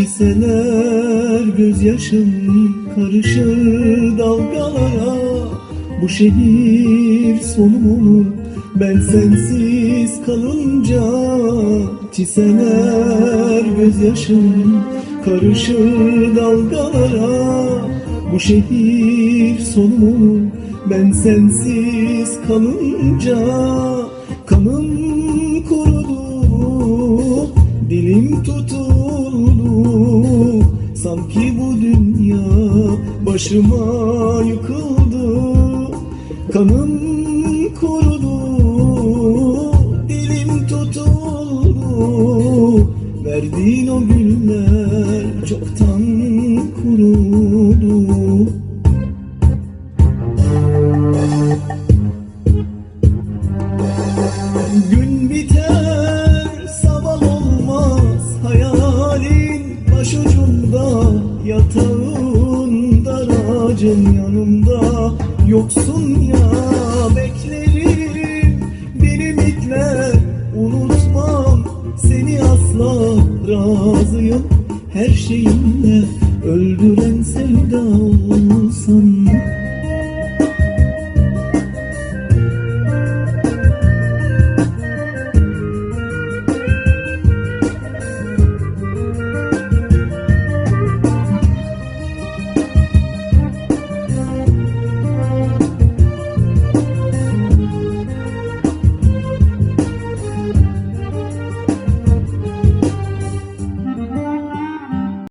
Çiseler gözyaşım karışır dalgalara. Bu şehir sonum olur ben sensiz kalınca Çiseler gözyaşım karışır dalgalara. Bu şehir sonum olur ben sensiz kalınca Kanım kurudu Dilim tutuldu Sanki bu dünya başıma yıkıldı. Kanım kurudu Dilim tutuldu. Verdiğin o güller çoktan kurudu başucumda yatağın daracın yanımda. Yoksun ya beklerim. Bir ümitle unutmam. Seni asla razıyım. Her şeyimle öldüren sevda olsan